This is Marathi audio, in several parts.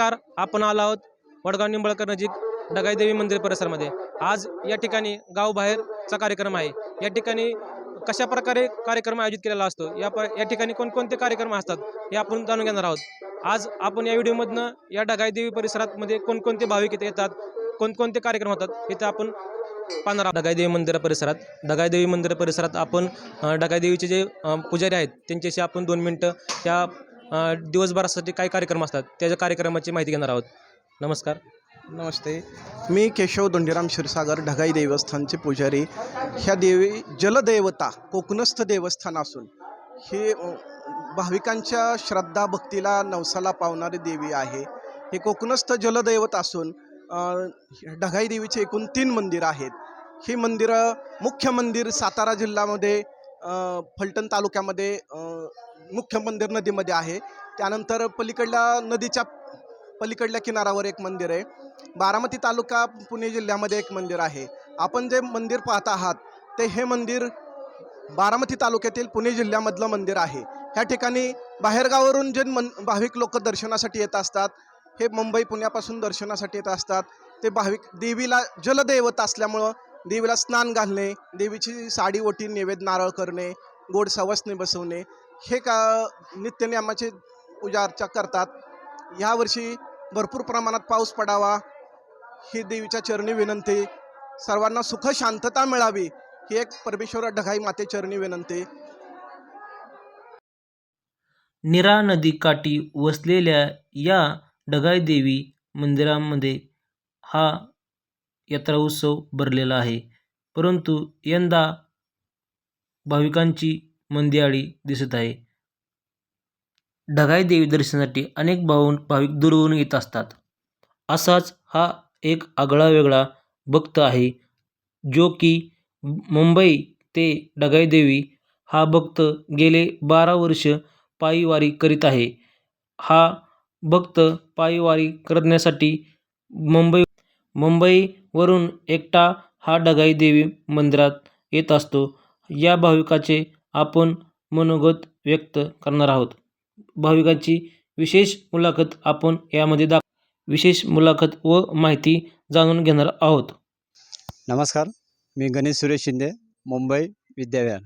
नमस्कार आपण आलो आहोत वडगाव निंबळकर नजीक डगाईदेवी मंदिर परिसरामध्ये. आज या ठिकाणी गावबाहेरचा कार्यक्रम आहे. या ठिकाणी कशा प्रकारे कार्यक्रम आयोजित केलेला असतो या प या ठिकाणी कोणकोणते कार्यक्रम असतात हे आपण जाणून घेणार आहोत. आज आपण या व्हिडिओमधनं या डगाईदेवी परिसरामध्ये कोणकोणते भाविक इथे येतात कोणकोणते कार्यक्रम होतात इथे आपण पाहणार आहोत. डगाईदेवी मंदिर परिसरात डगाईदेवी मंदिर परिसरात आपण डगाईदेवीचे जे पुजारी आहेत त्यांच्याशी आपण दोन मिनटं त्या दिवसभरासाठी काय कार्यक्रम असतात? त्याच्या कार्यक्रमाची माहिती घेणार आहोत. नमस्कार. नमस्ते. मी केशव दोंडीराम क्षीरसागर ढगाई देवस्थानचे पुजारी. ह्या देवी जलदेवता कोकणस्थ देवस्थान असून हे भाविकांच्या श्रद्धा भक्तीला नवसाला पावणारी देवी आहे. हे कोकणस्थ जलदैवत असून ढगाई देवीचे एकूण तीन मंदिरं आहेत. ही मंदिरं मुख्य मंदिर सातारा जिल्ह्यामध्ये फलटण तालुक्यामध्ये मुख्य मंदिर नदीमध्ये आहे. त्यानंतर पलीकडल्या नदीच्या पलीकडल्या किनारावर एक मंदिर आहे. बारामती तालुका पुणे जिल्ह्यामध्ये एक मंदिर आहे. आपण जे मंदिर पाहत आहात ते हे मंदिर बारामती तालुक्यातील पुणे जिल्ह्यामधलं मंदिर आहे. ह्या ठिकाणी बाहेरगावावरून जे मन भाविक लोक दर्शनासाठी येत असतात हे मुंबई पुण्यापासून दर्शनासाठी येत असतात. ते भाविक देवीला जलदैवत असल्यामुळं देवीला स्नान घालणे देवीची साडी ओटी नैवेद्य नारळ करणे गोड सवसने बसवणे हे का नित्यनियमाचे पूजा अर्चा करतात? ह्यावर्षी भरपूर प्रमाणात पाऊस पडावा ही देवीच्या चरणी विनंती. सर्वांना सुख शांतता मिळावी ही एक परमेश्वर ढगाई माते चरणी विनंती. नीरा नदीकाठी वसलेल्या या ढगाई देवी मंदिरामध्ये हा यात्रा उत्सव भरलेला आहे. परंतु यंदा भाविकांची मंदिआळी दिसत आहे. ढगाई देवी दर्शनासाठी अनेक भाऊ भाविक दूरवरून येत असतात. असाच हा एक आगळा वेगळा भक्त आहे जो की मुंबई ते ढगाई देवी हा भक्त गेले बारा वर्ष पायी वारी करीत आहे. हा भक्त पायी वारी करण्यासाठी मुंबई मुंबईवरून एकटा हा ढगाई देवी मंदिरात येत असतो. या भाविकाचे आपण मनोगत व्यक्त करणार आहोत. भाविकांची विशेष मुलाखत आपण यामध्ये दाख विशेष मुलाखत व माहिती जाणून घेणार आहोत. नमस्कार मी गणेश सुरेश शिंदे मुंबई विद्याविहार.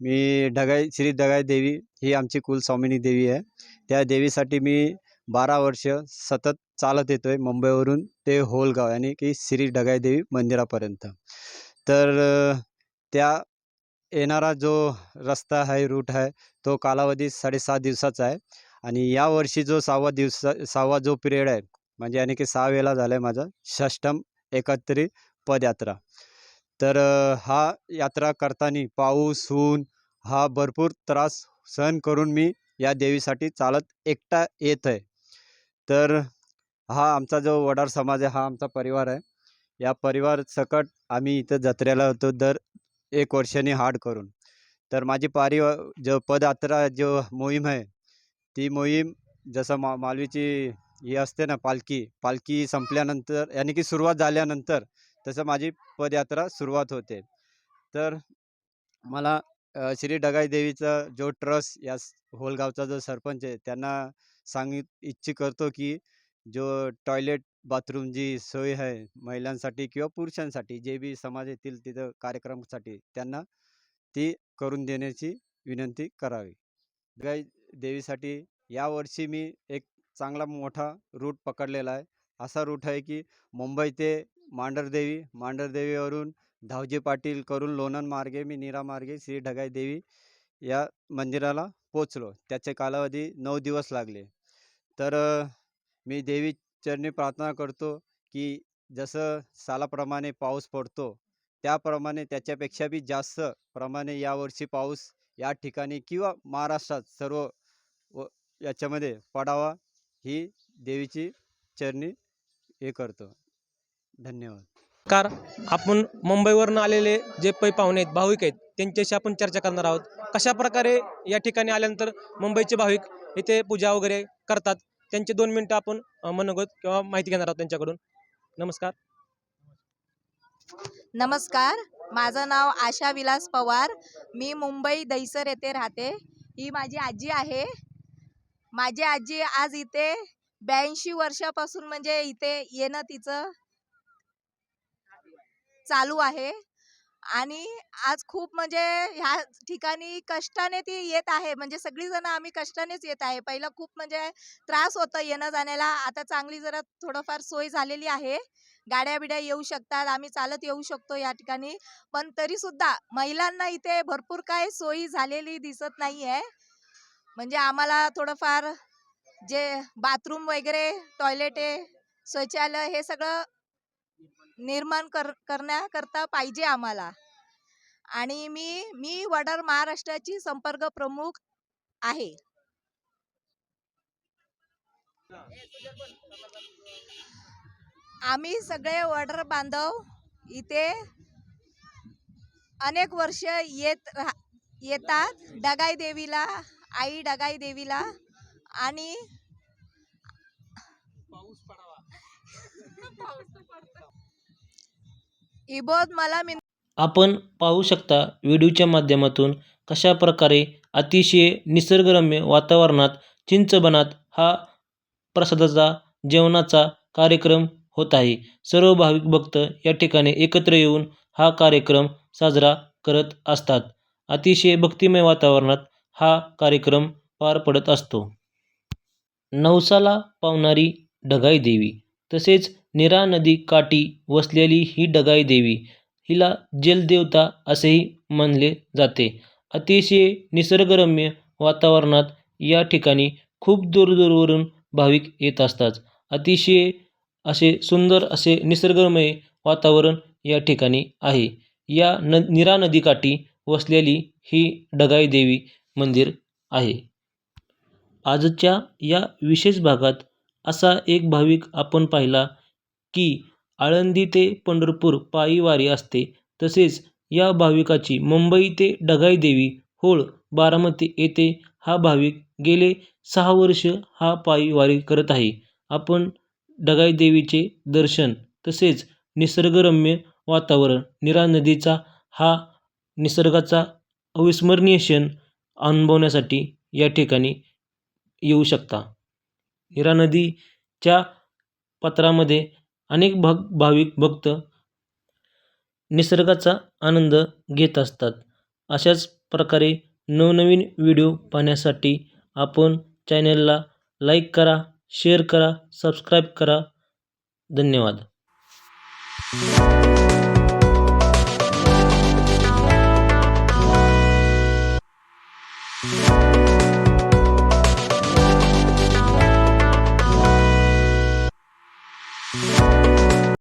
मी ढगाई श्री ढगाई देवी ही आमची कुलस्वामिनी देवी आहे. त्या देवीसाठी मी बारा वर्ष सतत चालत येतो आहे मुंबईवरून ते होलगाव यानी की श्री ढगाई देवी मंदिरापर्यंत. तर त्या येणारा जो रस्ता आहे रूट आहे तो कालावधी साडेसहा दिवसाचा आहे. आणि यावर्षी जो सहावा दिवसा सहावा जो पिरियड आहे म्हणजे आणि की सहा वेळेला झाला आहे माझा षष्टम एकत्रित पदयात्रा. तर हा यात्रा करताना पाऊस ऊन हा भरपूर त्रास सहन करून मी या देवीसाठी चालत एकटा येत आहे. तर हा आमचा जो वडार समाज आहे हा आमचा परिवार आहे. या परिवार सकट आम्ही इथं जत्रेला होतो दर एक वर्षाने हाड करून. तर माझी पारी जो पदयात्रा जो मोहीम आहे ती मोहीम जसं मा मालवीची ही असते ना पालखी पालखी संपल्यानंतर यानी की सुरुवात झाल्यानंतर तसं माझी पदयात्रा सुरुवात होते. तर मला श्री ढगाई देवीचा जो ट्रस्ट या होलगावचा जो सरपंच आहे त्यांना सांगित इच्छित करतो की जो टॉयलेट बाथरूम जी सोय आहे महिलांसाठी किंवा पुरुषांसाठी जे बी समाज येतील तिथं कार्यक्रमासाठी त्यांना ती करून देण्याची विनंती करावी. ढगाई देवीसाठी यावर्षी मी एक चांगला मोठा रूट पकडलेला आहे. असा रूट आहे की मुंबई ते मांढरदेवी मांढरदेवीवरून धावजी पाटील करून लोणन मार्गे मी निरा मार्गे श्री ढगाई देवी या मंदिराला पोचलो त्याचे कालावधी नऊ दिवस लागले. तर मी देवी चरणी प्रार्थना करतो की जसं सालाप्रमाणे पाऊस पडतो त्याप्रमाणे त्याच्यापेक्षा बी जास्त प्रमाणे यावर्षी पाऊस या ठिकाणी किंवा महाराष्ट्रात सर्व व याच्यामध्ये पडावा ही देवीची चरणी हे करतो. धन्यवाद. कार आपण मुंबईवरून आलेले जे पै पाहुणे आहेत भाविक आहेत त्यांच्याशी आपण चर्चा करणार आहोत. कशा प्रकारे या ठिकाणी आल्यानंतर मुंबईचे भाविक इथे पूजा वगैरे करतात? त्यांचे दोन मिनटं आपण मनोगत किंवा माहिती घेणार आहोत त्यांच्याकडून. नमस्कार. नमस्कार. माझं नाव आशा विलास पवार. मी मुंबई दहिसर येथे राहते. ही माझी आजी आहे. माझी आजी आज इथे ब्याऐंशी वर्षापासून म्हणजे इथे येणं तिचं चालू आहे. आणि आज खूप म्हणजे ह्या ठिकाणी कष्टाने ती येत आहे. म्हणजे सगळीजण आम्ही कष्टानेच येत आहे. पहिलं खूप म्हणजे त्रास होतं येणं जाण्याला. आता चांगली जरा थोडंफार सोय झालेली आहे. गाड्या बिड्या येऊ शकतात. आम्ही चालत येऊ शकतो या ठिकाणी. पण तरी सुद्धा महिलांना इथे भरपूर काय सोयी झालेली दिसत नाहीये. म्हणजे आम्हाला थोडंफार जे बाथरूम वगैरे टॉयलेट आहे शौचालय हे सगळं निर्माण कर करण्याकरता पाहिजे आम्हाला. आणि मी मी वडार महाराष्ट्राची संपर्क प्रमुख आहे. आम्ही सगळे वडर बांधव इथे अनेक वर्ष येत राह येतात. डगाई देवीला आई डगाई देवीला आणि इबोध मला मिन आपण पाहू शकता व्हिडिओच्या माध्यमातून कशा प्रकारे अतिशय निसर्गरम्य वातावरणात चिंचबनात हा प्रसादाचा जेवणाचा कार्यक्रम होत आहे. सर्व भाविक भक्त या ठिकाणी एकत्र येऊन हा कार्यक्रम साजरा करत असतात. अतिशय भक्तिमय वातावरणात हा कार्यक्रम पार पडत असतो. नवसाला पावणारी ढगाई देवी. तसेच निरा नदी काठी वसलेली ही ढगाई देवी. हिला जलदेवता असेही मानले जाते. अतिशय निसर्गरम्य वातावरणात या ठिकाणी खूप दूरदूरवरून भाविक येत असतात. अतिशय असे सुंदर असे निसर्गमय वातावरण या ठिकाणी आहे. या न निरा नदीकाठी वसलेली ही ढगाई देवी मंदिर आहे. आजच्या या विशेष भागात असा एक भाविक आपण पाहिला की आळंदी ते पंढरपूर पायी वारी असते. तसेच या भाविकाची मुंबई ते ढगाई देवी होळ बारामती येथे हा भाविक गेले सहा वर्ष हा पायी वारी करत आहे. आपण ढगाई देवीचे दर्शन तसेच निसर्गरम्य वातावरण निरा नदीचा हा निसर्गाचा अविस्मरणीय क्षण अनुभवण्यासाठी या ठिकाणी येऊ शकता. निरा नदीच्या पात्रामध्ये अनेक भाग भाविक भक्त निसर्गाचा आनंद घेत असतात. अशाच प्रकारे नवनवीन व्हिडिओ पाहण्यासाठी आपण चॅनलला लाईक करा शेअर करा सबस्क्राईब करा. धन्यवाद.